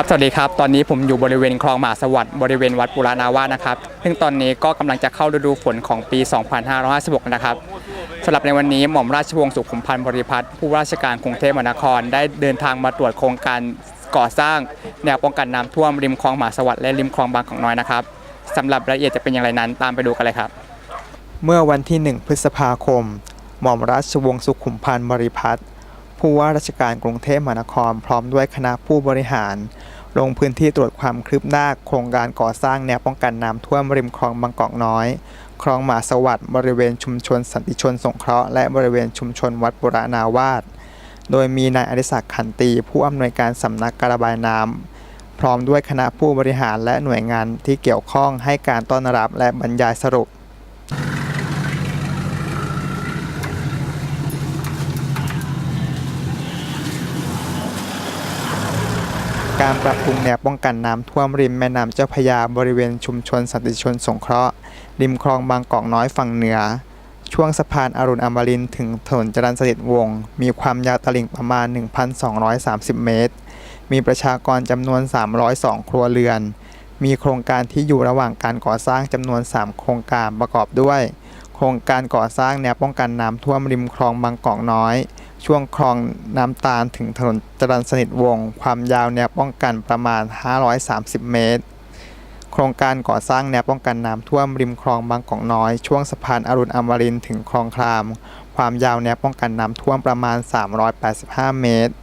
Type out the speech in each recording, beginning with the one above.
ครับสวัสดีครับตอนนี้ผมอยู่บริเวณคลองหมาสวัสดิ์บริเวณวัดปุรานาวาสนะครับซึ่งตอนนี้ก็กำลังจะเข้าฤดูฝนของปี 2556 นะครับสำหรับในวันนี้หม่อมราชวงศ์สุขุมพันธ์บริพัตรผู้ว่าราชการกรุงเทพมหานคร ได้เดินทางมาตรวจโครงการก่อสร้าง แนวป้องกันน้ำท่วมริมคลองหมาสวัสดิ์และริมคลองบางกอกน้อยนะครับสำหรับรายละเอียดจะเป็นอย่างไรนั้นตามไปดูกันเลยครับ เมื่อวันที่ 1 พฤษภาคม หม่อมราชวงศ์สุขุมพันธ์บริพัตรผู้ว่าราชการกรุงเทพมหานครพร้อมด้วยคณะผู้บริหาร ลงพื้นที่ตรวจความคืบหน้าโครงการก่อสร้างแนวป้องกันน้ำท่วมริมคลองบางกอกน้อย คลองหมาสวัสดิ์บริเวณชุมชนสันติชนสงเคราะห์และบริเวณชุมชนวัดปุรานาวาสโดยมีนายอดิศักดิ์ขันตี ผู้อำนวยการสำนักการระบายน้ำพร้อมด้วยคณะผู้บริหารและหน่วยงานที่เกี่ยวข้องให้การต้อนรับและบรรยายสรุป การปรับปรุงแนวป้องกันน้ำท่วมริมแม่น้ำเจ้าพระยาบริเวณชุมชนสันติชนสงเคราะห์ ริมคลองบางกอกน้อยฝั่งเหนือ ช่วงสะพานอรุณอมรินถึงถนนจรัญสนิทวงศ์มีความยาวตลิ่งประมาณ 1,230 เมตร มีประชากรจำนวน 302 ครัวเรือน มีโครงการที่อยู่ระหว่างการก่อสร้างจำนวน 3 โครงการประกอบด้วย โครงการก่อสร้างแนวป้องกันน้ำท่วมริมคลองบางกอกน้อย ช่วงคลองน้ำตาลถึงถนนจรัญสนิทวงศ์ความยาวแนวป้องกันประมาณ 530 เมตร โครงการก่อสร้างแนวป้องกันน้ำท่วมริมคลองบางกอกน้อย ช่วงสะพานอรุณอมรินถึงคลองคราม ความยาวแนวป้องกันน้ำท่วมประมาณ 385 เมตร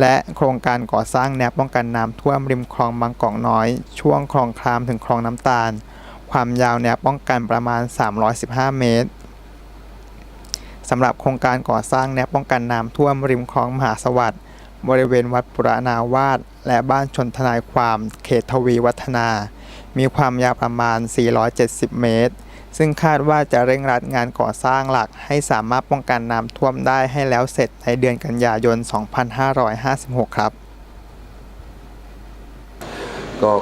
และโครงการก่อสร้างแนวป้องกันน้ำท่วมริมคลองบางกอกน้อย ช่วงคลองครามถึงคลองน้ำตาล ความยาวแนวป้องกันประมาณ 315 เมตร สำหรับโครงการก่อสร้างแนวป้องกันน้ำท่วมริมคลองมหาสวัสดิ์บริเวณวัดปุรานาวาสและบ้านชนทนายความเขตทวีวัฒนา มีความยาวประมาณ 470 เมตร ซึ่งคาดว่าจะเร่งรัดงานก่อสร้างหลักให้สามารถป้องกันน้ำท่วมได้ให้แล้วเสร็จในเดือนกันยายน 2556 ครับ ก็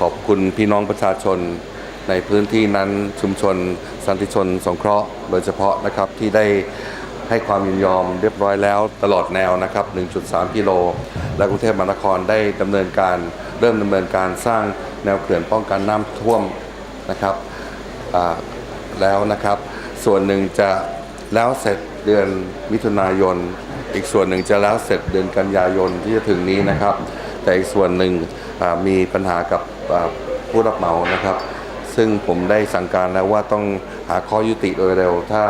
ขอบคุณพี่น้องประชาชนในพื้นที่นั้นชุมชน สันติชนสงเคราะห์โดยเฉพาะนะครับที่ได้ให้ความยินยอมเรียบร้อยแล้วตลอดแนวนะครับ 1.3 กิโล และกรุงเทพมหานครได้ดำเนินการเริ่มดำเนินการสร้างแนวเขื่อนป้องกันน้ำท่วมนะครับแล้วนะครับ ส่วนหนึ่งจะแล้วเสร็จเดือนมิถุนายน อีกส่วนหนึ่งจะแล้วเสร็จเดือนกันยายนที่จะถึงนี้นะครับ แต่อีกส่วนหนึ่งมีปัญหากับผู้รับเหมานะครับ ซึ่งผมได้สั่งการแล้วว่าต้อง หาข้อยุติโดยเร็ว ถ้า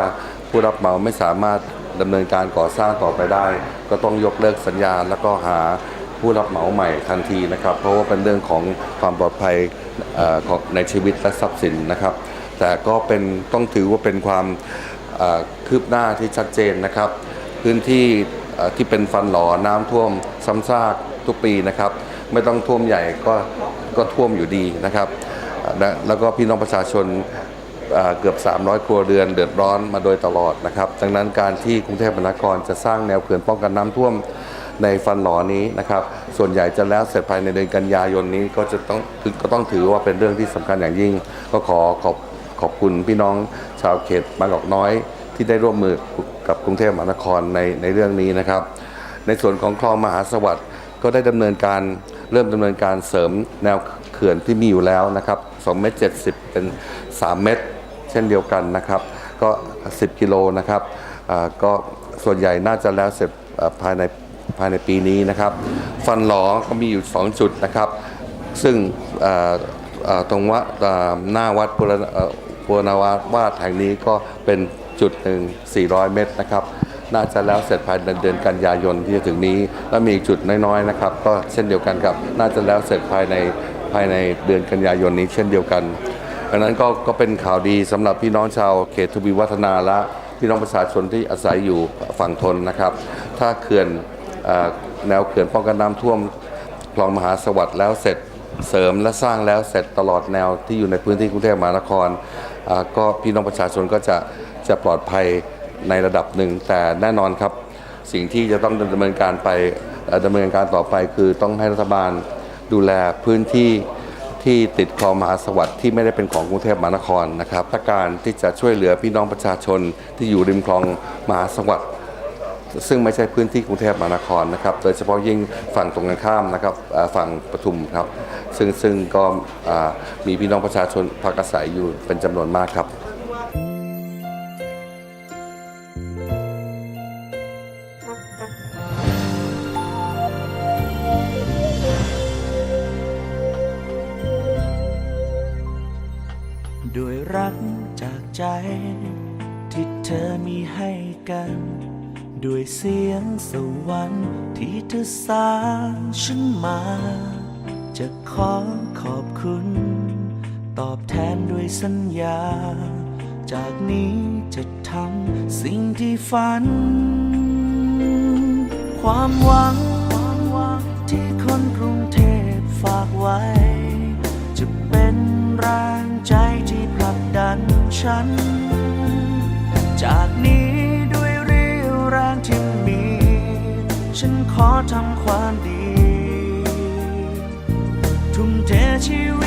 ผู้รับเหมาไม่สามารถดำเนินการก่อสร้างต่อไปได้ ก็ต้องยกเลิกสัญญาแล้วก็หาผู้รับเหมาใหม่ทันทีนะครับ เพราะว่าเป็นเรื่องของความปลอดภัยของในชีวิตและทรัพย์สินนะครับ แต่ก็เป็นต้องถือว่าเป็นความคืบหน้าที่ชัดเจนนะครับ พื้นที่ที่เป็นฟันหลอน้ำท่วมซ้ำซากทุกปีนะครับ ไม่ต้องท่วมใหญ่ก็ก็ท่วมอยู่ดีนะครับ แล้วก็พี่น้องประชาชน เอ่อเกือบ 300 ครัวเรือนเดือดร้อนมาโดยตลอดนะครับดังนั้นการที่กรุงเทพมหานครจะสร้างแนวเขื่อนป้องกันน้ำท่วมในฟันหลอนี้นะครับ ส่วนใหญ่จะแล้วเสร็จภายในเดือนกันยายนนี้ก็จะต้องก็ต้องถือว่าเป็นเรื่องที่สำคัญอย่างยิ่ง ก็ขอขอบขอบคุณพี่น้องชาวเขตบางกอกน้อยที่ได้ร่วมมือกับกรุงเทพมหานครในในเรื่องนี้นะครับ ในส่วนของคลองมหาสวัสดิ์ก็ได้ดำเนินการเริ่มดำเนินการเสริมแนวเขื่อนที่มีอยู่แล้วนะครับ2เมตร70 เป็น 3 เมตร เช่นเดียวกันนะครับ ก็ 10 กิโลนะครับก็ส่วนใหญ่น่าจะแล้วเสร็จภายในภายในปีนี้นะครับ ฟันหลอก็มีอยู่ 2 จุดนะครับ ซึ่งตรงวัดอ่าหน้าวัดปุรณปุรณาวาสวาดแห่งนี้ก็เป็นจุดหนึ่ง400 เมตรนะครับ น่าจะแล้วเสร็จภายในเดือนกันยายนที่จะถึงนี้ และมีอีกจุดน้อยๆนะครับ ก็เช่นเดียวกันครับ น่าจะแล้วเสร็จภายในภายในเดือนกันยายนนี้เช่นเดียวกัน ดังนั้นก็ก็เป็นข่าวดีสำหรับพี่น้องชาวเขตทวีวัฒนาและพี่น้องประชาชนที่อาศัยอยู่ฝั่งทนนะครับ ถ้าเขื่อนอแนวเขื่อนป้องกันน้ำท่วมคลองมหาสวัสดิ์แล้วเสร็จเสริมและสร้างแล้วเสร็จตลอดแนวที่อยู่ในพื้นที่กรุงเทพมหานครก็พี่น้องประชาชนก็จะจะปลอดภัยในระดับหนึ่ง แต่แน่นอนครับ สิ่งที่จะต้องดำเนินการไปดำเนินการต่อไปคือต้องให้รัฐบาลดูแลพื้นที่ ที่ติดคลองมหาสวัสดิ์ที่ไม่ได้เป็นของกรุงเทพมหานครนะครับถ้าการที่จะช่วยเหลือพี่น้องประชาชนที่อยู่ริมคลองมหาสวัสดิ์ซึ่งไม่ใช่พื้นที่กรุงเทพมหานครนะครับ โดยเฉพาะยิ่งฝั่งตรงกันข้ามนะครับฝั่งปทุมครับ ซึ่งซึ่งก็มีพี่น้องประชาชนพักอาศัยอยู่เป็นจำนวนมากครับ ด้วยรักจากใจ ที่เธอมีให้กัน ด้วยเสียงสวรรค์ที่เธอสร้างฉันมา จะขอขอบคุณ ตอบแทนด้วยสัญญา จากนี้จะทำสิ่งที่ฝัน ความหวังที่ ฉัน จากนี้ด้วยเรี่ยวแรงที่มี ฉันขอทำความดี ทุ่มเทชีวิต